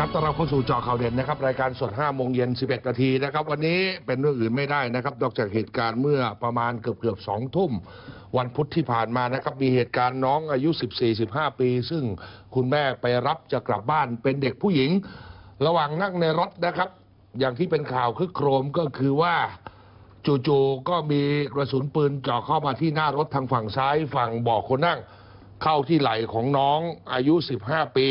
ครับต้อนรับเข้าสู่จอข่าวเด่นนะครับ รายการสด5โมงเย็น 11 นาทีนะครับ วันนี้เป็นเรื่องอื่นไม่ได้นะครับ นอกจากเหตุการณ์เมื่อประมาณเกือบเกือบสองทุ่ม วันพุธที่ผ่านมานะครับ มีเหตุการณ์น้องอายุ 14-15 ปี ซึ่งคุณแม่ไปรับจะกลับบ้าน เป็นเด็กผู้หญิง ระหว่างนั่งในรถนะครับ อย่างที่เป็นข่าวคึกโครมก็คือว่าจู่ๆก็มีกระสุนปืนเจาะเข้ามาที่หน้ารถทางฝั่งซ้ายฝั่งเบาะคนนั่ง เข้าที่ไหล่ของน้องอายุ 15 ปี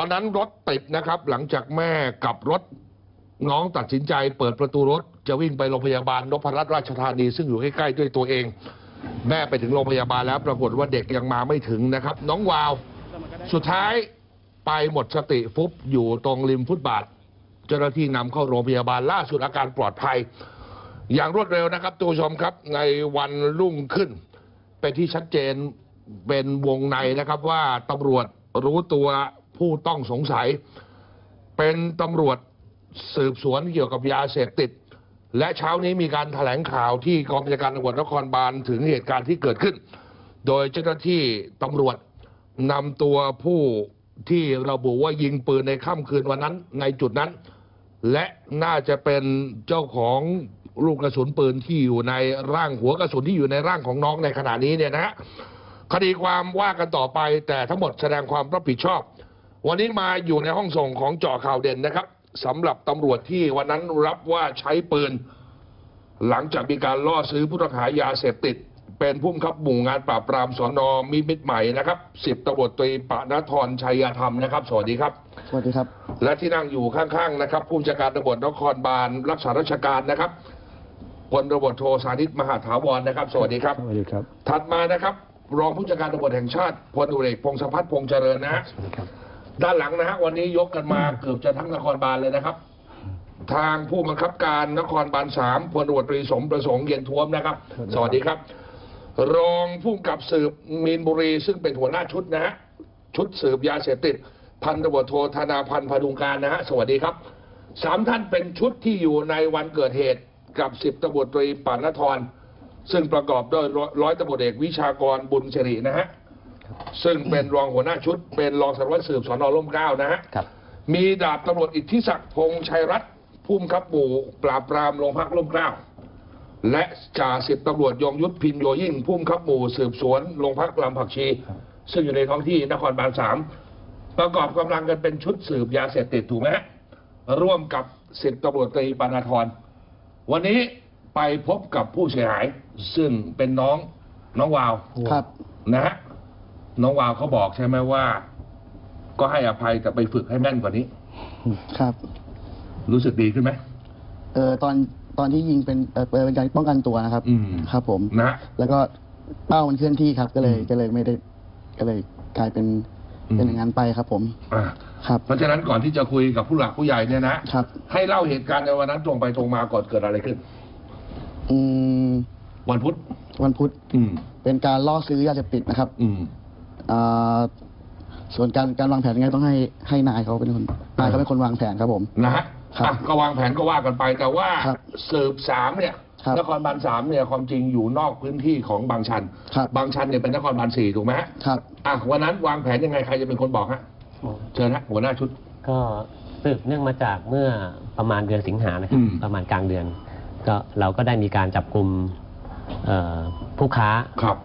ตอนนั้นรถติดนะครับ หลังจากแม่กับรถน้องตัดสินใจ เปิดประตูรถ จะวิ่งไปโรงพยาบาลนพรัตน์ราชธานี ซึ่งอยู่ใกล้ๆด้วยตัวเอง แม่ไปถึงโรงพยาบาลแล้วปรากฏว่าเด็กยังมาไม่ถึงนะครับ น้องวาว สุดท้ายไปหมดสติฟุบอยู่ตรงริมฟุตบาท เจ้าหน้าที่นำเข้าโรงพยาบาลล่าสุดอาการปลอดภัย อย่างรวดเร็วนะครับตัวผู้ชมครับในวันรุ่งขึ้น เป็นที่ชัดเจนเป็นวงในนะครับว่าตำรวจรู้ตัว ผู้ต้องสงสัย เป็นตำรวจสืบสวนเกี่ยวกับยาเสพติด และเช้านี้มีการถแถลงข่าวที่กองบัญชาการตำรวจนครบาลถึงเหตุการณ์ที่เกิดขึ้น โดยเจ้าหน้าที่ตำรวจนำตัวผู้ที่ระบุว่ายิงปืนในค่ำคืนวันนั้นในจุดนั้น และน่าจะเป็นเจ้าของลูกกระสุนปืนที่อยู่ในร่างหัวกระสุนที่อยู่ในร่างของน้องในขณะนี้เนี่ยนะฮะคดีความว่ากันต่อไปแต่ทั้งหมดแสดงความรับผิดชอบ วันนี้มาอยู่ในห้องส่งของเจาะข่าวเด่นนะครับสำหรับตำรวจที่วันนั้นรับว่าใช้ปืน หลังจากมีการล่อซื้อผู้ต้องหายาเสพติด เป็นผู้บังคับหมู่งานปราบปรามสอนอมีมิตรใหม่นะครับสิบตำรวจตรีปณธรชัยธรรมนะครับ สวัสดีครับ สวัสดีครับ และที่นั่งอยู่ข้างๆนะครับผู้บัญชาการตำรวจนครบาลรักษาราชการนะครับพลตำรวจโทสานิตมหาถาวรนะครับ สวัสดีครับ สวัสดีครับ ถัดมานะครับ รองผู้จัดการตำรวจแห่งชาติพลตุเอกพงศพัฒน์พงษ์เจริญนะฮะสวัสดีครับ ด้านหลังนะฮะวันนี้ยกกันมาเกือบจะทั้งนครบาลเลยนะครับ ทางผู้บังคับการนครบาลสามพลตำรวจตรีสมประสงค์เย็นท้วมนะครับ สวัสดีครับ รองผู้กำกับสืบมีนบุรี ซึ่งเป็นหัวหน้าชุดนะฮะชุดสืบยาเสพติด พันตำรวจโทธนาพันธ์พดุงการนะฮะสวัสดีครับสามท่านเป็นชุดที่อยู่ในวันเกิดเหตุกับสิบตำรวจตรีปานธรซึ่งประกอบด้วยร้อยตำรวจเอกวิชากรบุญสิรินะฮะ ซึ่งเป็นรองหัวหน้าชุด เป็นรองสารวัตรสืบสอนอร่มเกล้านะฮะครับ มีดาบตำรวจอิทธิศักดิ์พงษ์ชัยรัตน์ผู้บังคับหมู่ปราบปรามโรงพักร่มเกล้าและจ่าสิบตำรวจยงยุทธพินโยยิ่งผู้บังคับหมู่สืบสวนโรงพักลำผักชี ซึ่งอยู่ในท้องที่นครบาลสามประกอบกำลังกันเป็นชุดสืบยาเสพติดถูกไหมฮะร่วมกับสิบตำรวจตรีปานาธรวันนี้ไปพบกับผู้เสียหาย ซึ่งเป็นน้องน้องวาวครับนะฮะ น้องวาวเขาบอกใช่ไหมว่า ก็ให้อภัยแต่ไปฝึกให้แม่นกว่านี้ ครับ รู้สึกดีขึ้นไหมเออตอนตอนที่ยิงเป็นเออเป็นการป้องกันตัวนะครับ อืมครับ ผมนะฮะแล้วก็เป้ามันเคลื่อนที่ครับ ก็เลยอืมก็เลยไม่ได้ก็เลยกลายเป็นอืม เป็นอย่างนั้นไปครับ ผมอ่าครับ เพราะฉะนั้นก่อนที่จะคุยกับผู้หลักผู้ใหญ่เนี่ยนะครับ ให้เล่าเหตุการณ์ในวันนั้นตรงไปตรงมาก่อนเกิดอะไรขึ้น อืมวันพุธวันพุธอืม เป็นการล่อซื้อยาเสพติดนะครับ อืมอ่า ส่วนการการวางแผนยังไงต้องให้ให้นายเขาเป็นคนนายเขาเป็นคนวางแผนครับผม นะฮะครับอะก็วางแผนก็ว่ากันไป แต่ว่าครับสืบสามเนี่ยครับนครบาลสามเนี่ยความจริงอยู่นอกพื้นที่ของบางชันครับบางชันเนี่ยเป็นนครบาลสี่ถูกไหมฮะครับ อะวันนั้นวางแผนยังไงใครจะเป็นคนบอกฮะเชิญฮะหัวหน้าชุด ก็สืบเนื่องมาจากเมื่อประมาณเดือนสิงหานะครัอืบมประมาณกลางเดือน ก็เราก็ได้มีการจับกลุ่มเอ่อผู้ค้าครับ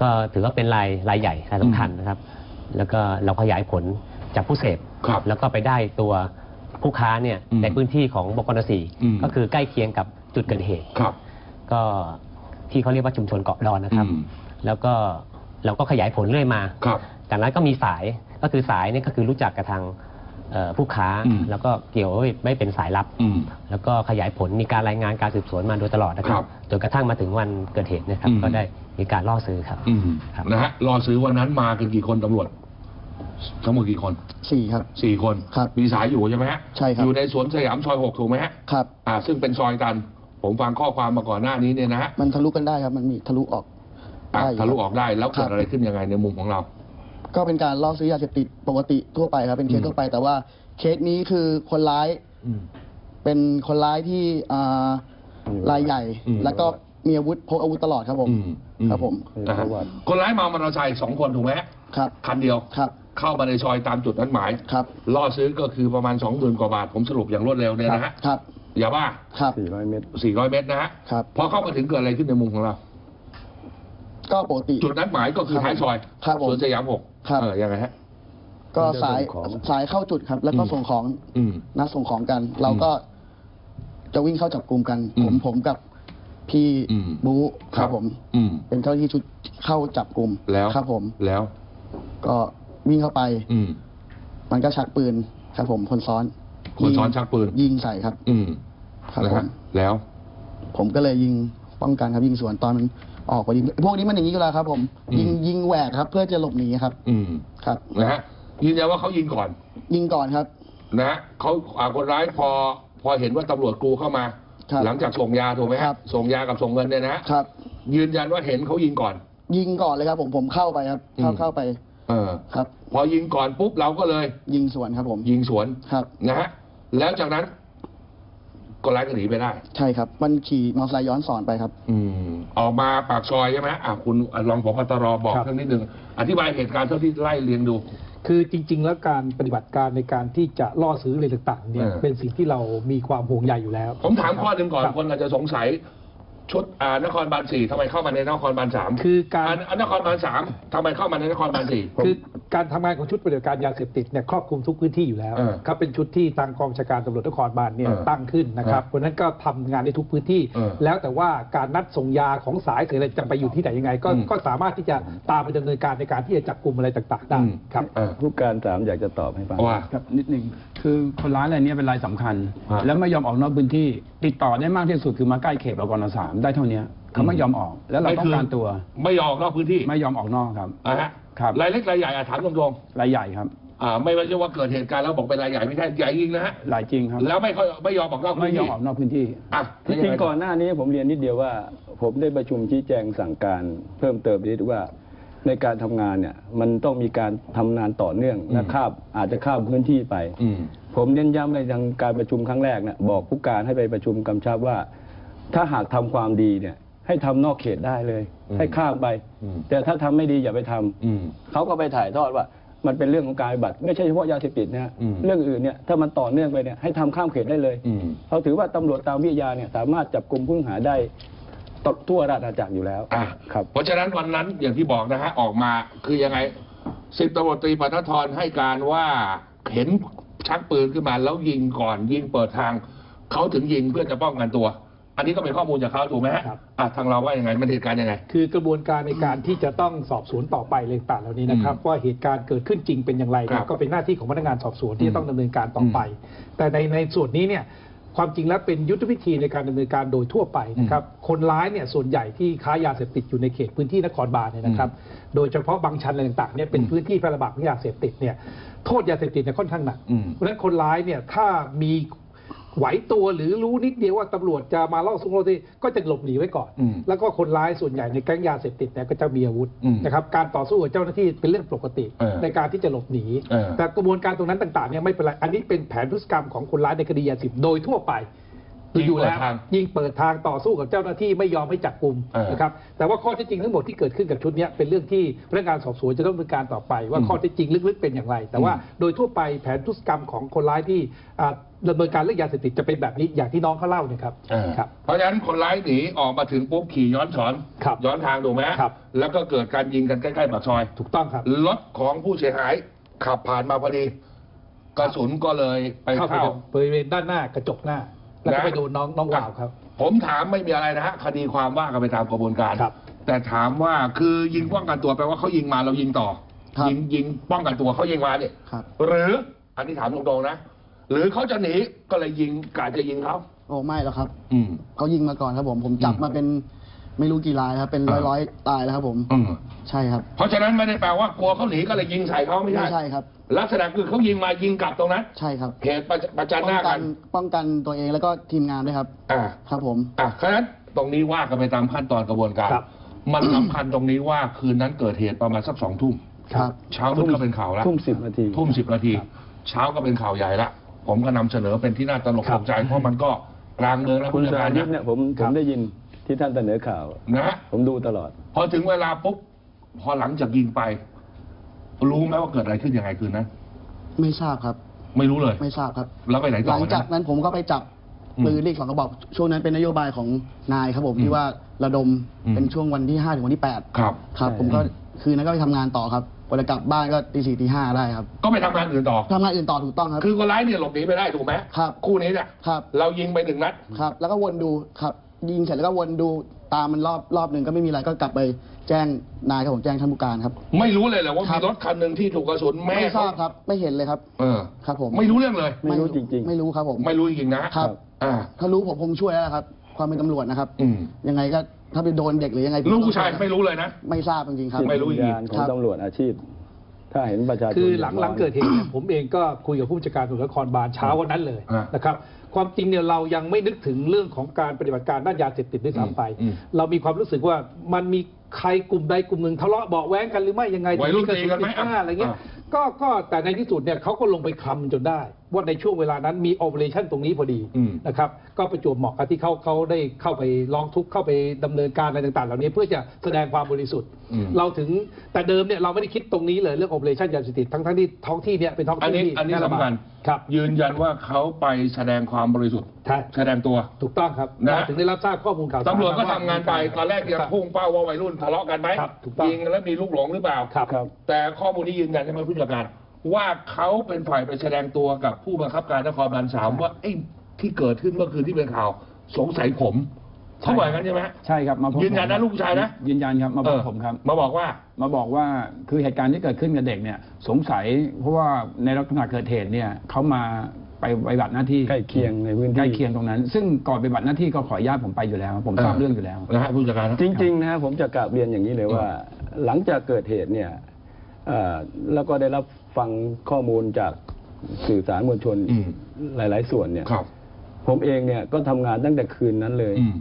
ก็ถือว่าเป็นรายรายใหญ่รายสำคัญนะครับ แล้วก็เราขยายผลจากผู้เสพครับแล้วก็ไปได้ตัวผู้ค้าเนี่ยอืมในพื้นที่ของบกนสีอืม ก็คือใกล้เคียงกับจุดเกิดเหตุ ครับ ก็ที่เขาเรียกว่าชุมชนเกาะดอนนะครับ อืม แล้วก็เราก็ขยายผลเรื่อยมา ครับ จากนั้นก็มีสายก็คือสายเนี่ยก็คือรู้จักกับทางเอ่อผู้ค้า อืม แล้วก็เกี่ยวไว้ไม่เป็นสายลับ อืม แล้วก็ขยายผลมีการรายงานการสืบสวนมาโดยตลอดนะครัครับบจนกระทั่งมาถึงวันเกิดเหตุนะครับ อืม ก็ได้ มีการล่อซื้อครับ อืมครับ นะฮะรอซื้อวันนั้นมากันกี่คนตำรวจ ทั้งหมดกี่คนสี่ครับ สี่คนครับมีสายอยู่ใช่ไหมฮะใช่ครับ อยู่ในสวนสยามซอยหกถูกไหมฮะครับ อ่า ซึ่งเป็นซอยตัน ผมฟังข้อความมาก่อนหน้านี้เนี่ยนะฮะมันทะลุกันได้ครับ มันมีทะลุออกอะได้อยู่ทะลุออกได้แล้วเกิครัดบอะไรขึ้นยังไงในมุมของเรา ก็เป็นการล่อซื้อยาเสพติดปกติทั่วไปครับ เป็นเคอืสม ทั่วไป แต่ว่าเคสนี้คือคนร้ายอืมเป็นคนร้ายที่อ่ารายใหญ่ อืม แล้วก็ มีอาวุธพกอาวุธตลอดครับผมอืมอืครับผม นะฮะคนร้ายมามอเตอร์ไซค์สองคนถูกไหมฮะครับ คันเดียว ครับ เข้ามาในซอยตามจุดนั้นหมายครับ ล่อซื้อก็คือประมาณสองหมื่นกว่าบาท ผมสรุปอย่างรวดเร็วเนี่ยนะฮะครับ อย่าบ้า ครับ สี่ร้อยเมตรสี่ร้อยเมตรนะฮะครับ พอเข้ามาถึงเกิดอะไรขึ้นในมุมของเรา ก็ปกติ จุดนัดหมายก็คือท้ายซอยครับผมสวนสยามหกครับ เออยังไงฮะ ก็สายส่งของ สายเข้าจุดครับ แล้วก็อืม ส่งของอืม นัดส่งของกัน เราก็จะวิ่งเข้าจับกลุ่มกัน อืมผมผมกับ พี่อืมบู๊ครับผมอืม เป็นเจ้าหน้าที่ชุดเข้าจับกลุ่มแล้วครับผม แล้ว ก็วิ่งเข้าไป อืม มันก็ชักปืนครับผมคนซ้อนคนซ้อนยิงชักปืน ยิงใส่ครับ อืมครับนะผฮะมแล้ว ผมก็เลยยิงป้องกันครับยิงสวนตอนมันออกพอดีพวกนี้มันอย่างนี้อยู่แล้วครับ ผมอืม ยิงยิงแหวกครับ เพื่อจะหลบหนีครับ อืมครับ นะฮะยืนยันว่าเขายิงก่อน ยิงก่อนครับ นะฮะเขาอ่าคนร้ายพอ พอเห็นว่าตำรวจกรูเข้ามา ครับหลังจากส่งยาถูกไหมครัฮะบส่งยากับส่งเงินเนี่ยนะฮะครับ ยืนยันว่าเห็นเขายิงก่อน ยิงก่อนเลยครับ ผมผมเข้าไปครับ เข้าอืม เข้าไปเออ ครับ พอยิงก่อนปุ๊บเราก็เลยยิงสวนครับผมยิงสวนครับ นะฮะแล้วจากนั้นคนร้ายก็หนีไปได้ ใช่ครับ มันขี่มอเตอร์ไซค์ย้อนสอนไปครับ อืมออกมาปากซอยใช่ไหมอะคุณรองผบตรบอกครับ เรื่องนิดนึงอธิบายเหตุการณ์เท่าที่ไล่เรียงดู คือจริง ๆ แล้วการปฏิบัติการในการที่จะล่อซื้ออะไรต่างๆเนี่ยเออ เป็นสิ่งที่เรามีความห่วงใยอยู่แล้วผมถามข้อหนึ่งก่อนครับคนอาจจะสงสัยชุดอ่านครบาลสี่ทำไมเข้ามาในนครบาลสามคือการ อ่านนครบาลสามทำไมเข้ามาในนครบาลสี่ คือ การทำงานของชุดปฏิบัติการยาเสพติดเนี่ยครอบคลุมทุกพื้นที่อยู่แล้วเออครับเป็นชุดที่ทางกองบัญชาการตำรวจนครบาลเนี่ยเออตั้งขึ้นนะครับเพราะฉะนั้นก็ทำงานในทุกพื้นที่เออแล้วแต่ว่าการนัดส่งยาของสายหรืออะไรจะไปอยู่ที่ไหนยังไง ก็อืมก็สามารถที่จะตามไปดำเนินการในการที่จะจับกลุ่มอะไรต่างๆได้อืมครับเออผู้การสามอยากจะตอบให้ฟังว่าครับนิดหนึ่งคือคนร้ายรายเนี้ยเป็นรายสำคัญฮะแล้วไม่ยอมออกนอกพื้นที่ ติดต่อได้มากที่สุดคือมาใกล้เขตบกนสามได้เท่านี้เขาไม่ยอมออกแล้วเราต้องการตัว ไม่ยอมนอกพื้นที่ไม่ยอมออกนอกครับอะฮะ ครับรายเล็กรายใหญ่อะถามตรงรายใหญ่ครับๆอ่าไม่ใช่ว่าเกิดเหตุการณ์แล้วบอกเป็นรายใหญ่ไม่ใช่ใหญ่จริงนะฮะรายจริงครับ แล้วไม่ค่อยไม่ยอมออกนอกไม่พื้นยอมที่ออกนอกพื้นที่อะที่จริงก่อนหน้านี้ผมเรียนนิดเดียวว่า ผมได้ประชุมชี้แจงสั่งการเพิ่มเติมนิดว่า ในการทำงานเนี่ยมันต้องมีการทำงานต่อเนื่องและข้ามอาจจะข้ามพื้นที่ไป อืม ผมเน้นย้ำในทางการประชุมครั้งแรกเนี่ยบอกผู้การให้ไปประชุมกำชับว่า ถ้าหากทำความดีเนี่ย ให้ทำนอกเขตได้เลย อืมให้ข้ามไป อืมแต่ถ้าทำไม่ดีอย่าไปทำอืมเขาก็ไปถ่ายทอดว่า มันเป็นเรื่องของการปฏิบัติไม่ใช่เฉพาะยาเสพติดนะฮะอืม เรื่องอื่นเนี่ยถ้ามันต่อเนื่องไปเนี่ยให้ทำข้ามเขตได้เลย อืม เขาถือว่าตำรวจตามวิทยาเนี่ยสามารถจับกลุ่มผู้ต้องหาได้ตทั่วราชอาณาจักรอยู่แล้วอะครับ เพราะฉะนั้นวันนั้นอย่างที่บอกนะฮะออกมาคือยังไงสิบตำรวจตรีปณธรให้การว่าเห็นชักปืนขึ้นมาแล้วยิงก่อนยิงเปิดทาง เขาถึงยิงเพื่อจะป้องกันตัว อันนี้ก็เป็นข้อมูลจากเขาถูกไหมฮะครับ อะทางเราว่ายังไงมันเหตุการณ์ยังไง คือกระบวนการในการที่จะต้องสอบสวนต่อไปเลยต่างเหล่านี้นะครับ ว่าเหตุการณ์เกิดขึ้นจริงเป็นอย่างไรครัเนี่ยบก็เป็นหน้าที่ของพนักงานสอบสวนที่จะต้องดำเนินการต่อไป แต่ในในส่วนนี้เนี่ยความจริงแล้วเป็นยุทธวิธีในการดำเนินการโดยทั่วไปนะครับคนร้ายเนี่ยส่วนใหญ่ที่ค้ายาเสพติดอยู่ในเขตพื้นที่นครบาลเนี่ยนะครับ โดยเฉพาะบางชันอะไรต่างๆเนี่ยเป็นอืมพื้นที่แพร่ระบาดของยาเสพติดเนี่ยโทษยาเสพติดเนี่ยค่อนข้างหนัก อืม เพราะฉะนั้นคนร้ายเนี่ยถ้ามี ไหวตัวหรือรู้นิดเดียวว่าตำรวจจะมาเล่าสุงโรตีก็จะหลบหนีไว้ก่อนอืมแล้วก็คนร้ายส่วนใหญ่ในแก๊งยาเสพติดเนี่ยก็จะมีอาวุธอืมนะครับการต่อสู้กับเจ้าหน้าที่เป็นเรื่องปกติเออในการที่จะหลบหนีเออแต่กระบวนการตรงนั้นต่างๆเนี่ยไม่เป็นไรอันนี้เป็นแผนพฤติกรรมของคนร้ายในคดียาเสพติดโดยทั่วไปยิง อยู่เปิดแล้วทางยิงเปิดทางต่อสู้กับเจ้าหน้าที่ไม่ยอมให้จับกลุ่มเออนะครับแต่ว่าข้อเท็จจริงทั้งหมดที่เกิดขึ้นกับชุดเนี้ยเป็นเรื่องที่พนักงานสอบสวนจะต้องดำเนินการต่อไป ว่าอืมข้อเท็จจริงลึกๆเป็นอย่างไร แต่ว่าอืมโดยทั่วไปแผนพฤติกรรมของคนร้ายที่อ่าดำเนินการเรื่องยาเสพติดจะเป็นแบบนี้อย่างที่น้องเขาเล่าเนี่ยครับเออครับ เพราะฉะนั้นคนร้ายหนีออกมาถึงปุ๊บขี่ย้อนสอนครับย้อนทางถูกไหมฮะครับแล้วก็เกิดการยิงกันใกล้ๆปากซอย ถูกต้องครับรถของผู้เสียหายขับผ่านมาพอดีกระสุนก็เลยไปเข้าไปเข้าบริเวณด้านหน้ากระจกหน้า แล้วก็นะไปโดนน้องน้องวาวครับ ผมถามไม่มีอะไรนะฮะคดีความว่ากันไปตามกระบวนการ ครับ แต่ถามว่าคือยิงป้องกันตัวแปลว่าเขายิงมาเรายิงต่อ ครับ ยิงยิงป้องกันตัวเขายิงมาเนี่ย ครับ หรืออันนี้ถามตรงๆนะ หรือเขาจะหนีก็เลยยิงกาจะยิงเขาโอ้ไม่หรอกครับ อืม เขายิงมาก่อนครับผม ผมจับอืม มาเป็น ไม่รู้กี่รายครับเป็นร้อยร้อยๆรายแล้วครับผมอืมใช่ครับ เพราะฉะนั้นไม่ได้แปลว่ากลัวเขาหนีก็เลยยิงใส่เขาไม่ใช่ ไม่ใช่ครับ ลักษณะคือเขายิงมายิงกลับตรงนั้นใช่ครับเหตุประประจันหป้น้าองกักันนป้องกันตัวเองแล้วก็ทีมงานด้วยครับ อ่า ครับผม อะฉะนั้นตรงนี้ว่ากันไปตามขั้นตอนกระบวนการ ครับ มันสำคัญตรงนี้ว่าคืนนั้นเกิดเหตุประมาณสักสองทุ่ม ครับ เช้ามืดก็เป็นข่าวแล้วทุ่มสิบนาที ทุ่มสิบนาที เช้าก็เป็นข่าวใหญ่ละ ผมก็นำเสนอเป็นที่น่าตลกครัตบกใจเพราะมันก็กลางเมืองแล้วคุณผู้จัดสาการธิตนะเนี่ยผมคผรับมได้ยิน ที่ท่านเสนอข่าว นะ ผมดูตลอด พอถึงเวลาปุ๊บพอหลังจากยิงไป รู้ไหมว่าเกิดอะไรขึ้นยังไงคืนนั้นไม่ทราบครับ ไม่รู้เลย ไม่ทราบครับ แล้วไปไหนหต่อลังจากนะนั้นผมก็ไปจับอืมปืนเลขสองกระบอกช่วงนั้นเป็นนโยบายของนายครับผมอืมที่ว่าระดมอืมเป็นช่วงวันที่ห้าถึงวันที่แปดครับ ครับใช่ผมก็คืนนั้นก็ไปทำงานต่อครับพอจะกลับบ้านก็ตีสี่ตีห้าได้ครับก็ไปทำงานอื่นต่อ ทำงานอื่นต่อถูกต้องครับ คือคนร้ายเนี่ยหลบหนีไปได้ถูกไหมครับ คู่นี้เนี่ยครับ เรายิงไปหนึ่งนัด ครับ แล้วก็วนดูครับ ยิงเสร็จแล้วก็วนดูตามมันรอบรอบหนึ่งก็ไม่มีอะไรก็กลับไปแจ้งนายครับผมแจ้งท่านผู้การครับ ไม่รู้เลยเหรอว่าครัมีบ รถคันหนึ่งที่ถูกกระสุนแม่ไม่ทราบครับไม่เห็นเลยครับ เออ ครับผมไม่รู้เรื่องเลย ไม่รู้จริงๆ ไม่รู้ครับผม ไม่รู้จริงๆนะครับ อ่า ถ้ารู้ผมคงช่วยแล้วครับ ความเป็นตำรวจนะครับ อืม ยังไงก็ถ้าไปโดนเด็กหรือยังไงผมลูกต้องผู้ชายช่วไม่รู้เลยนะ ไม่ทราบจริงๆครับไม่รู้จิตวิญญาณของครับ ตำรวจอาชีพ ถ้าเห็นประชาชนคือหลังดืดหร้ลัอนงเกิดเหตุเนี่ยผมเองก็คุยกับผู้จัดการตำรวจนครบาลเช้าวันนั้นเลยอ่านนะครับความจริงเนี่ยเรายังไม่นึกถึงเรื่องของการปฏิบัติการด้านยาเสพติดด้วยซ้ำไปอืมเรามีความรู้สึกว่ามันมีใครกลุ่มใดกลุ่มหนึ่งทะเลาะเบาะแว้งกันหรือไม่ยังไงวัยรุ่นถึงตีกันไหมระสุติดหน้าอะไรเงี้ยอ่าก็ก็แต่ในที่สุดเนี่ยเขาก็ลงไปคลำจนได้ ว่าในช่วงเวลานั้นมีโอเปอเรชั่นตรงนี้พอดีอืมนะครับก็ประจวบเหมาะกับที่เขาเขาได้เข้าไปร้องทุกข์เข้าไปดำเนินการอะไรต่าง ๆ เหล่านี้เพื่อจะแสดงความบริสุทธิ์อืมเราถึงแต่เดิมเนี่ยเราไม่ได้คิดตรงนี้เลยเรื่องโอเปอเรชั่นยาเสพติดทั้งทั้งๆที่ท้องที่เนี่ยเป็นท้องอันที่นี้ที่อันนี้แพร่ระบาดสำคัญครับยืนยันว่าเขาไปแสดงความบริสุทธิ์ใช่แสดงตัวถูกต้องครับนะเราถึงได้รับทราบข้อมูลข่าวสารตำรวจก็มทำงานไปตอนแรกยังครับพุ่งเป้าว่าวัยรุ่นทะเลาะกันไหมครับถูกต้องยิงแล้วมีลูกหลงหรือเปล่าครับครับแต่ข้อมูลนี้ยืนยันใช่ไหมผู้จัดการ ว่าเขาเป็นฝ่ายไปแสดงตัวกับผู้บังคับการนครบาลสามว่าไอ้ที่เกิดขึ้นเมื่อคืนที่เป็นข่าวสงสัยผมเขาบอกอย่างนั้นใช่ไหมใช่ครับมาพบยืนยันนะผมลูกผู้ชายนะยืนยันครับมาพเอบอผมครับ มาบอกว่ามาบอกว่าคือเหตุการณ์ที่เกิดขึ้นกับเด็กเนี่ย สงสัย เพราะว่าในลักษณะเกิดเหตุเนี่ยเขามาไปปฏิบัติหน้าที่ใกล้เคียงในพื้นที่ใกล้เคียงตรงนั้น ซึ่งก่อนปฏิบัติหน้าที่ก็ขออนุญาตผมไปอยู่แล้ว ผมทราบเออเรื่องอยู่แล้วนะฮะผู้จัดการนะจริงๆนะฮะผมจะกราบเรียนอย่างนี้เลยว่า หลังจากเกิดเหตุเนี่ยเอ่อแล้วก็ได้รับ ฟังข้อมูลจากสื่อสารมวลชนอืม หลาย ๆ ส่วนเนี่ย ครับ ผมเองเนี่ยก็ทำงานตั้งแต่คืนนั้นเลย อืม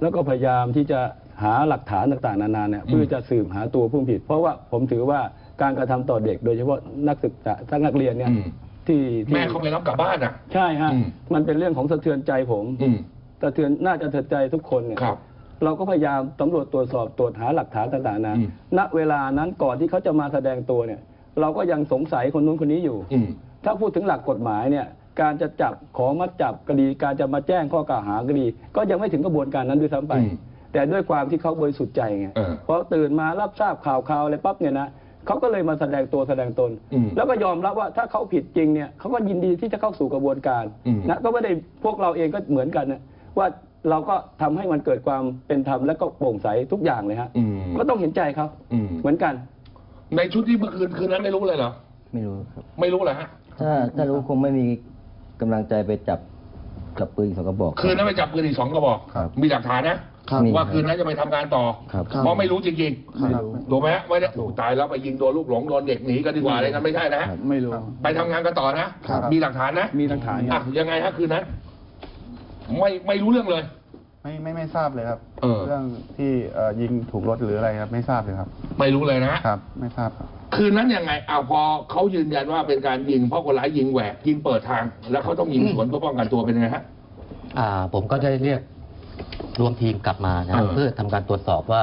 แล้วก็พยายามที่จะหาหลักฐานต่างๆ นานาเนี่ยอืมเพื่อจะสืบหาตัวผู้ผิด เพราะว่าผมถือว่าการกระทำต่อเด็ก โดยเฉพาะนักศึกษาทั้งนักเรียนเนี่ยอืม ที่ที่แม่เขาไปรับกลับบ้านอะ ใช่ฮะอืม มันเป็นเรื่องของสะเทือนใจผมอืม สะเทือนน่าจะสะเทือนใจทุกคนเนี่ย ครับ เราก็พยายามตำรวจตรวจสอบตรวจหาหลักฐานต่างๆนะ อืมณเวลานั้นก่อนที่เขาจะมาแสดงตัวเนี่ย เราก็ยังสงสัยคนนู้นคนนี้อยู่อืมถ้าพูดถึงหลักกฎหมายเนี่ยการจะจับขอมัดจับคดี การจะมาแจ้งข้อกล่าวหาคดี ก็ยังไม่ถึงกระบวนการนั้นด้วยซ้ำไปอืมแต่ด้วยความที่เขาบริสุทธิ์ใจไงเออพอตื่นมารับทราบข่าวข่าวอะไรปั๊บเนี่ยนะเขาก็เลยมาแสดงตัวแสดงตนอืมแล้วก็ยอมรับว่าถ้าเขาผิดจริงเนี่ยเขาก็ยินดีที่จะเข้าสู่กระบวนการอืมนะก็ไม่ได้พวกเราเองก็เหมือนกันนะว่าเราก็ทำให้มันเกิดความเป็นธรรมและก็โปร่งใสทุกอย่างเลยฮะอืมก็ต้องเห็นใจเขาอืมเหมือนกัน ในชุดที่เมื่อคืนคืนนั้นไม่รู้เลยเหรอ ไม่รู้ครับ ไม่รู้เหรอฮะ ถ้าถ้ารู้คงไม่มีกำลังใจไปจับจับปืนสองกระบอก คืนนั้นไปจับปืนอีกสองกระบอก ครับมีหลักฐานนะ ครับมี ว่าคืนนั้นจะไปทำงานต่อ ครับเพราะไม่รู้จริงครับๆถูกไหมฮะไม่ได้โอ้ตายแล้วไปยิงโดนลูกหลงโดนเด็กหนีกันดีกว่าอะไรกันไม่ใช่นะฮะครับ ไม่รู้ ไปทำงานกันต่อนะ ครับ มีหลักฐานนะ มีหลักฐานคอะรับยังไงฮะคืนนั้น ไม่ไม่รู้เรื่องเลย ไม่ไม่ไม่ทราบเลยครับเออองที่เอ่อยิงถูกรถหรืออะไรครับไม่ทราบเลยครับ ไม่รู้เลยนะ ครับ ไม่ทราบครับ คืนนั้นยังไงเอาพอเขายืนยันว่าเป็นการยิงเพราะคนร้ายยิงแหวกยิงเปิดทาง แล้วเขาต้องยิงสวนเพื่อป้องกันตัวเป็นไงฮะ อ่าผมก็ได้เรียกรวมทีมกลับมานะครับเออเพื่อทำการตรวจสอบว่า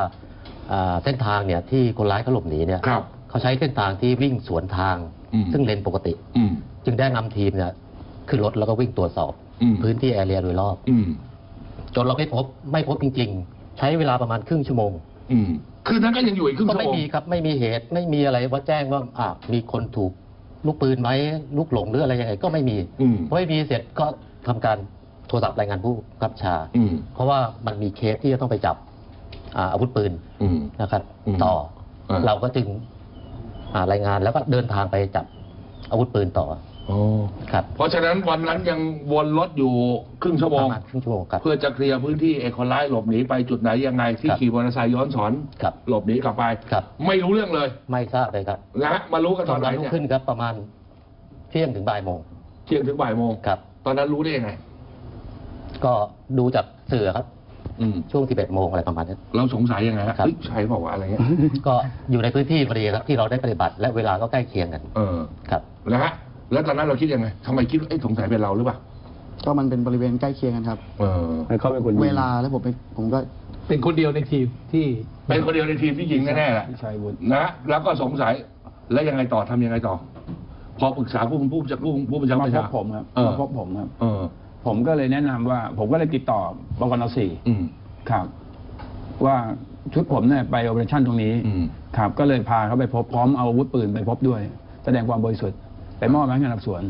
อ่าเส้นทางเนี่ยที่คนร้ายเขาหลบหนีเนี่ยครับเขาใช้เส้นทางที่วิ่งสวนทาง อืม ซึ่งเลนปกติ อืม จึงได้นำทีมเนี่ยขึ้นรถแล้วก็วิ่งตรวจสอบ อืม พื้นที่แอเรียโดยรอบ อืม จนเราไม่พบไม่พบจริง ๆ ใช้เวลาประมาณครึ่งชั่วโมงอืมคืนนั้นก็ยังอยู่อีกครึ่งก็ชั่วไม่โมงมีครับไม่มีเหตุไม่มีอะไรว่าแจ้งว่าอ่ามีคนถูกลูกปืนไหมลูกหลงหรืออะไรยังไงก็ไม่มีอืมพอไม่มีเสร็จก็ทำการโทรศัพท์รายงานผู้กำกับชา อืมเพราะว่ามันมีเคสที่จะต้องไปจับอาอาวุธปืนอืม นะครับอืมต่อ เออ เราก็จึงอ่ารายงานแล้วก็เดินทางไปจับอาวุธปืนต่อ โอ้ครับเพราะฉะนั้นวันนั้นยังวนรถอยู่ครึ่งชั่วโมปง ระมาณครึ่งชั่วโมงครับ เพื่อจะเคลียร์พื้นที่ไอ้คนร้ายหลบหนีไปจุดไหนยังไงที่ครับขี่มอเตอร์ไซค์ย้อนสอนครับ หลบหนีกลับไป ครับ ไม่รู้เรื่องเลยไม่ทราบเลยครับนะฮะมารู้กันตตออนนไหนวันรุ่งเนี่ยขึ้นครับ ประมาณเที่ยงถึงบ่ายโมงเที่ยงถึงบ่ายโมงครับ ตอนนั้นรู้ได้ยังไง ก็ดูจากสื่อครับ อืม ช่วง 11 โมงอะไรประมาณนั้นเราสงสัยยังไงฮะครับ เฮ้ยใช่บอกว่าวะอะไรเงี้ยก็อยู่ในพื้นที่พอดีครับที่เราได้ปฏิบัติและเวลาก็ใกล้เคียงกันเออครับ นะฮะ แล้วตอนนั้นเราคิดยังไงทำไมคิดว่าเอ้ยสงสัยเป็นเราหรือเปล่าก็มันเป็นบริเวณใกล้เคียงกันครับ เออให้เขาเป็นคนยิงเวลาแล้วผมไปผมก็เป็นคนเดียวในทีมที่เป็นคนเดียวในทีมที่ยิงแน่ๆแหละพี่ชัยวุฒินะแล้วก็สงสัยแล้วยังไงต่อทำยังไงต่อ พอปรึกษาผู้ผู้จากผู้ผู้บัญชามาการพบผมครับเออมาพบผมครับ เออ ผมก็เลยแนะนำว่า ผมก็เลยติดต่อปกนสี่อืม ครับ ว่าชุดผมเนี่ยไปโอเปอเรชั่นตรงนี้อืม ครับ ก็เลยพาเขาไปพบพร้อมเอาอาวุธปืนไปพบด้วย แสดงความบริสุทธิ์ ไปมอบให้พนักงานสอบสวน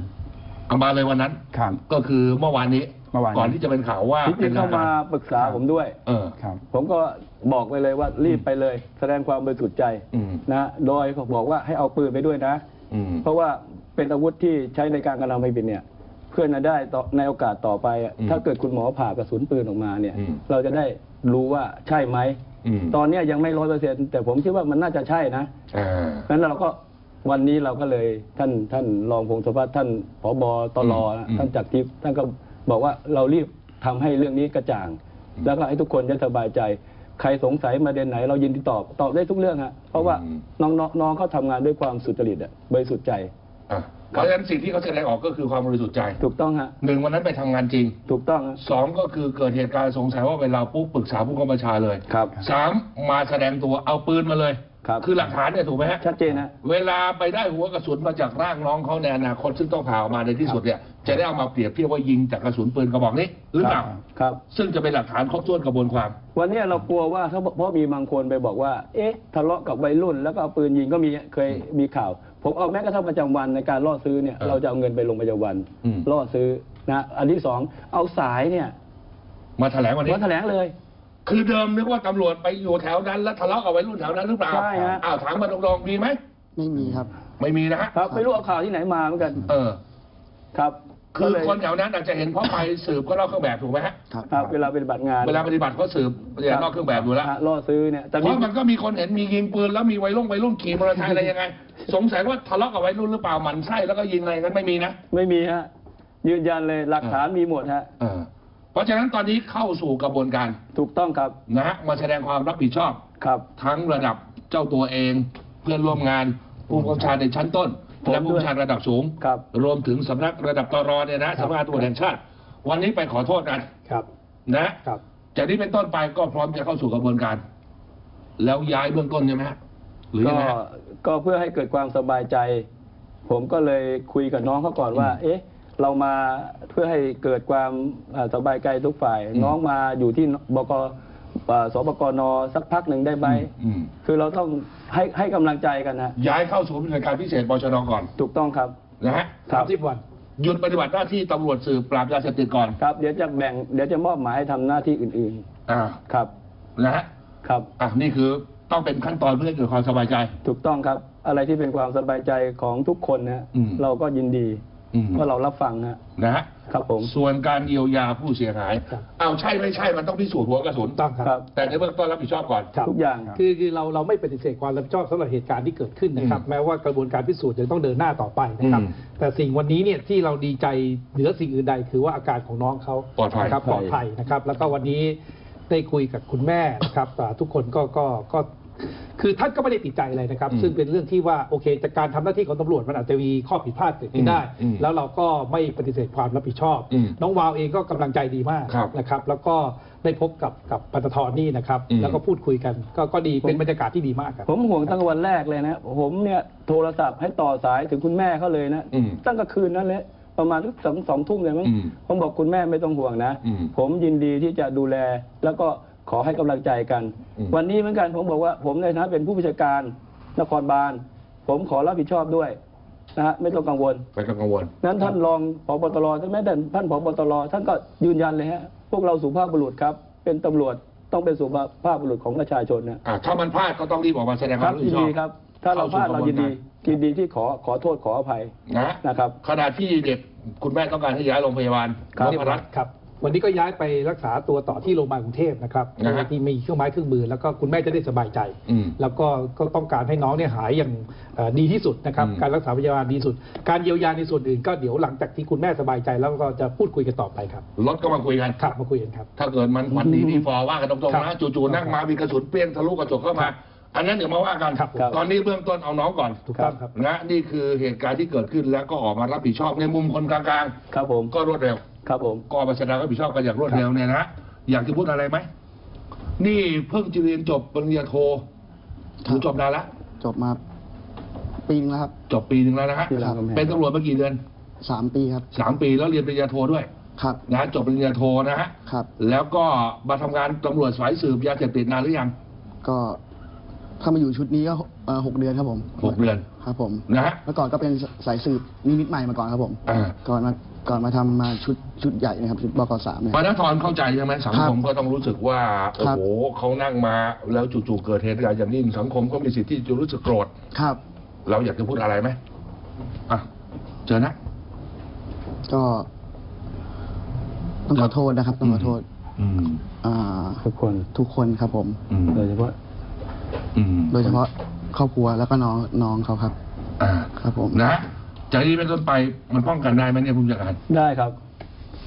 เอามาเลยวันนั้น ครับ ก็คือเมื่อวานนี้เมื่อวานนี้ ก่อนที่จะเป็นข่าวว่าที่จริงเข้ามาปรึกษาผมด้วย เออ ครับ ผมก็บอกไปเลยว่ารีบไปเลย แสดงความบริสุทธิ์ใจอืม นะ โดยเขาบอกว่าให้เอาปืนไปด้วยนะ อืม เพราะว่าเป็นอาวุธที่ใช้ในการกระทำความผิดเนี่ย เพื่อจะได้ต่อในโอกาสต่อไปอะอืมถ้าเกิดคุณหมอผ่ากระสุนปืนออกมาเนี่ย อืมเราจะได้รู้ว่าใช่ไหมอืม ตอนเนี้ยยังไม่ร้อยเปอร์เซ็นต์แต่ผมคิดว่ามันน่าจะใช่นะอ่า นั้นเราก็ วันนี้เราก็เลยท่านท่านรองพงศพัฒน์ท่านผบตรนะอืมท่านจักรทิพย์ท่านก็บอกว่าเรารีบทำให้เรื่องนี้กระจ่าง แล้วก็ให้ทุกคนจะสบายใจ ใครสงสัยประเด็นไหน เรายินดีตอบตอบได้ทุกเรื่องฮะเพราะว่าน้องน้องน้องเขาทำงานด้วยความสุจริตอะบริสุทธิ์ใจอะเพราะฉะนั้นสิ่งที่เขาแสดงออกก็คือความบริสุทธิ์ใจ ถูกต้องฮะหนึ่งวันนั้นไปทำงานจริง ถูกต้องฮะสองก็คือเกิดเหตุการณ์สงสัยว่าเป็นเราปุ๊บปรึกษาผู้กำกับชาเลยครับสามมาแสดงตัวเอาปืนมาเลย ครับอหลักฐานเนี่ยถูกไหมฮะชัดเจนฮะเวลาไปได้หัวกระสุนมาจากร่างน้องเขาในอนาคตซึ่งต้องผ่าออกมาในที่สุดเนี่ยจะได้เอามาเปรียบเทียบว่ายิงจากกระสุนปืนกระบอกนี้หรือเปล่าครับ ซึ่งจะเป็นหลักฐานครบถ้วนกระบวนความ วันเนี้ยเรากลัวว่าถ้าเพราะมีบางคนไปบอกว่า เอ๊ะ ทะเลาะกับวัยรุ่น แล้วก็เอาปืนยิงก็มีเคยมีข่าว ผมเอาแม้กระทั่งประจำวันในการล่อซื้อเนี่ยเออเราจะเอาเงินไปลงประจำวันอืมล่อซื้อนะอันที่สองเอาสายเนี่ยมาแถลงวันนี้มาแถลงเลย คือเดิมนึกว่าตำรวจไปอยู่แถวนั้นแล้วทะเลาะกับวัยรุ่นแถวนั้นหรือเปล่าใช่ฮะ อ้าวถามมาตรงๆมีไหมไม่มีครับ ไม่มีนะฮะครับไม่รู้เอาข่าวที่ไหนมาเหมือนกันเออ ครับคือก็เลยคนแถวนั้นอาจจะเห็นเพราะไปสืบก็นอกเครื่องแบบถูกไหมฮะครับครับเวลาปฏิบัติงานเวลาปฏิบัติก็สืบเนี่ยนอกเครื่องแบบอยู่แล้ว ฮะล่อซื้อเนี่ยแต่เพมีราะมันก็มีคนเห็นมียิงปืนแล้วมีวัยรุ่นวัยรุ่นขี่มอเตอร์ไซค์อะไรยังไง สงสัยว่าทะเลาะกับวัยรุ่นหรือเปล่าหมันไส้แล้วก็ยิงอะไรกันไม่มีนะ ไม่มีฮะยืนยันเลยหลักฐานมีหมดฮะ เออ เพราะฉะนั้นตอนนี้เข้าสู่กระบวนการถูกต้องครับนะฮะมาแสดงความรับผิดชอบ ครับ ทั้งระดับเจ้าตัวเองเพื่อนร่วมงานผู้บังคับบัญชาในชั้นต้นผมและผู้บังคับบัญชาระดับสูง ครับ รวมถึงสำนักระดับตรเนี่ยนะสำนักงานตำรวจแห่งชาติ วันนี้ไปขอโทษกันครับนะครับ จากนี้เป็นต้นไปก็พร้อมจะเข้าสู่กระบวนการ แล้วย้ายเบื้องต้นใช่ไหมฮะหรือยัก็งไงฮะ ก็เพื่อให้เกิดความสบายใจ ผมก็เลยคุยกับน้องเขาก่อนว่า เอ๊ะ เรามาเพื่อให้เกิดความเอ่อสบายใจทุกฝ่ายอืมน้องมาอยู่ที่บกเอ่อสบกนสักพักหนึ่งได้ไหมอืมคือเราต้องให้ให้กำลังใจกันนะย้ายเข้าสู่ปฏิบัติการพิเศษบชนก่อน ถูกต้องครับนะฮะครัสาบมสิบวันหยุดปฏิบัติหน้าที่ตำรวจสืบปราบยาเสพติดก่อนครับเดี๋ยวจะแบ่งเดี๋ยวจะมอบหมายให้ทำหน้าที่อื่นอ่าๆครับนะฮะครับอะนี่คือต้องเป็นขั้นตอนเพื่อให้เกิดความสบายใจ ถูกต้องครับ อะไรที่เป็นความสบายใจของทุกคนนะอืมเราก็ยินดี อืมเพราะเรารับฟังฮะนะฮะครับผม ส่วนการเยียวยาผู้เสียหาย ครับ เอาใช่ไม่ใช่มันต้องพิสูจน์หัวกระสุนต้องครับครับแต่ในเบื้องต้นรับผิดชอบก่อน ครับทุกอย่างคือคือเราเราไม่ปฏิเสธความรับผิดชอบสำหรับเหตุการณ์ที่เกิดขึ้นนะครับ อืมแม้ว่ากระบวนการพิสูจน์ยังต้องเดินหน้าต่อไปนะครับ อืมแต่สิ่งวันนี้เนี่ยที่เราดีใจเหนือสิ่งอื่นใด คือว่าอาการของน้องเขาปลอดภัย นะครับปลอดภัยนะครับ แล้วก็วันนี้ได้คุยกับคุณแม่นะครับอ่าทุกคนก็ก็ก็ คือท่านก็ไม่ได้ติดใจอะไรนะครับอืมซึ่งเป็นเรื่องที่ว่าโอเคจากการทำหน้าที่ของตำรวจมันอาจจะมีข้อผิดพลาดเกิดขึ้นได้อืมแล้วเราก็ไม่ปฏิเสธความรับผิดชอบอืมน้องวาวเองก็กำลังใจดีมากครับนะครับ แล้วก็ได้พบกับกับปตทนี่นะครับอืมแล้วก็พูดคุยกัน ก็ก็ดีเป็นบรรยากาศที่ดีมากครับผมห่วงตั้งแต่วันแรกเลยนะผมเนี่ยโทรศัพท์ให้ต่อสายถึงคุณแม่เขาเลยนะอืมตั้งแต่คืนนั้นเลยประมาณสองสองทุ่มเลยมั้งอืมผมบอกคุณแม่ไม่ต้องห่วงนะอืมผมยินดีที่จะดูแลแล้วก็ ขอให้กำลังใจกันอืมวันนี้เหมือนกันผมบอกว่าผมในฐานะเป็นผู้บัญชาการนครบาล ผมขอรับผิดชอบด้วยนะฮะไม่ต้องกังวลไปกังวล นั้นท่านรองผบตรท่านแม้แต่ท่านผบตรท่านก็ยืนยันเลยฮะพวกเราสุภาพบุรุษครับ เป็นตำรวจต้องเป็นสุภาพบุรุษของประชาชนนะอะถ้ามันพลาดก็ต้องรีบออกมาแสดงคครัวามบรับผิยิดนชอดีบครับ ถ้าเราพลาดเข้เราสู่ยินดีกระบวนกยินดีที่ขอขอโทษขออภัยนะนะครับขณะที่เด็กคุณแม่ต้องการให้ย้ายโรงพยาบาลครับนพรัตน์ครับ วันนี้ก็ย้ายไปรักษาตัวต่อที่โรงพยาบาลกรุงเทพนะครับนะฮะ ที่มีเครื่องไม้เครื่องมือ แล้วก็คุณแม่จะได้สบายใจ อืมแล้วก็ก็ต้องการให้น้องเนี่ยหายอย่างเอ่อดีที่สุดนะครับ อืม การรักษาพยาบาลดีที่สุด การเยียวยาในส่วนอื่นก็เดี๋ยวหลังจากที่คุณแม่สบายใจแล้วก็จะพูดคุยกันต่อไปครับรถก็มาคุยกัน ครับมาคุยกันครับ ถ้าเกิดมันควันดีนี่ฟอว่ากันตรงครัๆนะบจู่ๆนั่งมามีกระสุนเปรี้ยงทะลุกระจกเข้ามา อันนั้นเดี๋ยวมาว่ากัน ครับผมตอนนี้เบื้องต้นเอาน้องก่อนถูกต้องครับ นะนี่คือเหตุการณ์ที่เกิดขึ้นแล้วก็ออกมารับผิดชอบในมุมคนกลางครับผม ๆ ก็รวดเร็ว ครับผมก็มาแสดงรับผิดชอบกันอย่างรวดเร็วเนี่ยนะอยากจะพูดอะไรไหมนี่เพิ่งจะเรียนจบปริญญาโทหรือจบนานละจบมาปีนึงแล้วครับ จบปีหนึ่งแล้วนะฮะที่รามคำแหงเป็นตำรวจมากี่เดือนสามปีครับสามปีแล้วเรียนปริญญาโทด้วย ครับนะจบปริญญาโทนะฮะครับ แล้วก็มาทำงานตำรวจสายสืบยาเสพติดนานหรือยัง ก็ ถ้ามาอยู่ชุดนี้ก็เอ่อหกเดือนครับผมหกเดือน ครับผมนะฮะ เมื่อก่อนก็เป็นสายสืบนิมิตใหม่มาก่อนครับผมอ่า ก่อนมาก่อนมาทำมาชุดชุดใหญ่นะครับชุดบกสามเนี่ย ปานทรเข้าใจใช่ไหมสังคมก็ต้องรู้สึกว่าโอ้ครับ โหเขานั่งมาแล้วจู่ๆเกิดเหตุการณ์อย่างนี้สังคมก็มีสิทธิ์ที่จะรู้สึกโกรธ ครับ เราอยากจะพูดอะไรไหมอะเจอนะ ก็ต้องขอโทษนะครับต้องขอโทษอืม อ่าทุกคนทุกคนครับผม อืม โดยเฉพาะ อืมโดยเฉพาะครอบครัวแล้วก็น้องน้องเขาครับ อ่าครับผม นะจากนี้เป็นต้นไปมันป้องกันได้ไหมเนี่ยคุณจักรพันธ์ได้ครับ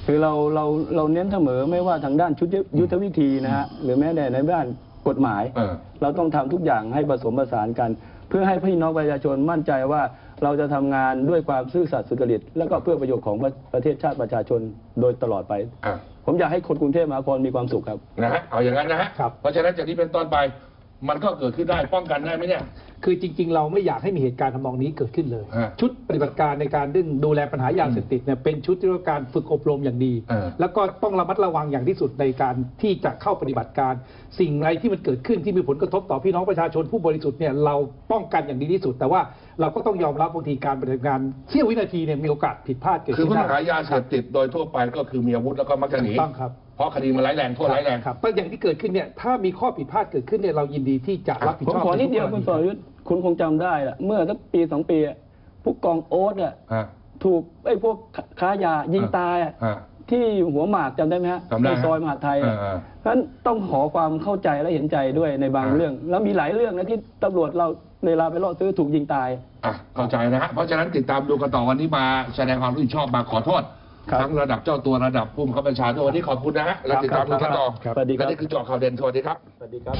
คือเราเราเราเน้นเสมอไม่ว่าทางด้านชุดยุทธวิธีนะฮะหรือแม้แต่ในด้านกฎหมาย เออ เราต้องทำทุกอย่างให้ผสมผสานกัน เพื่อให้พี่น้องประชาชนมั่นใจว่าเราจะทำงานด้วยความซื่อสัตย์สุจริต และก็เพื่อประโยชน์ของประประเทศชาติประชาชนโดยตลอดไป อะผมอยากให้คนกรุงเทพมหานครมีความสุขครับ นะฮะเอาอย่างนั้นนะฮะครับ เพราะฉะนั้นจากนี้เป็นต้นไป มันก็เกิดขึ้นได้ป้องกันได้ไหมเนี่ย คือจริง ๆ เราไม่อยากให้มีเหตุการณ์ทำนองนี้เกิดขึ้นเลย ฮะชุดปฏิบัติการในการดึงดูแลปัญหายาเสพติดเนี่ยเป็นชุดที่ต้องการฝึกอบรมอย่างดี เออ แล้วก็ต้องระมัดระวังอย่างที่สุดในการที่จะเข้าปฏิบัติการ สิ่งไรที่มันเกิดขึ้นที่มีผลกระทบต่อพี่น้องประชาชนผู้บริสุทธิ์เนี่ยเราป้องกันอย่างดีที่สุด แต่ว่าเราก็ต้องยอมรับบางทีการปฏิบัติการเสี้ยววินาทีเนี่ยมีโอกาสผิดพลาดเกิดคือขึ้นผู้ต้องได้หายาเสพติดโดยทั่วไปก็คือมีอาวุธแล้วก็มักจะหนี ถูกต้องครับ เพราะคดีมันร้ายแรงโทษร้ายแรงครับแต่อย่างที่เกิดขึ้นเนี่ยถ้ามีข้อผิดพลาดเกิดขึ้นเนี่ยเรายินดีที่จะรับผิดผมชอบขอนิดเดียวใทุคุกณกสรรณียุทธ์คุณคงจำได้ละเมื่อสักปีสองปีอะผู้กองโอ๊ตอะฮะถูกไอ้พวกค้ายายิงตายอะฮะที่หัวหมากจำได้ไหมฮะจำได้ในซอยมหาดไทยอะเออเพราะฉะนั้นต้องขอความเข้าใจและเห็นใจด้วยในบางอ่าเรื่อง แล้วมีหลายเรื่องนะที่ตำรวจเราเวลาไปล่อซื้อถูกยิงตายอะเข้าใจนะฮะเพราะฉะนั้นติดตามดูกันต่อวันนี้มาแสดงความรับผิดชอบมาขอโทษ ครับ ทั้งระดับเจ้าตัวระดับผู้บังคับบัญชาด้วยวันนี้ขอบคุณนะฮะและติดตามดูกันต่อครับสวัสดีครับ และนี่คือเจอข่าวเด่นสวัสดีครับ สวัสดีครับ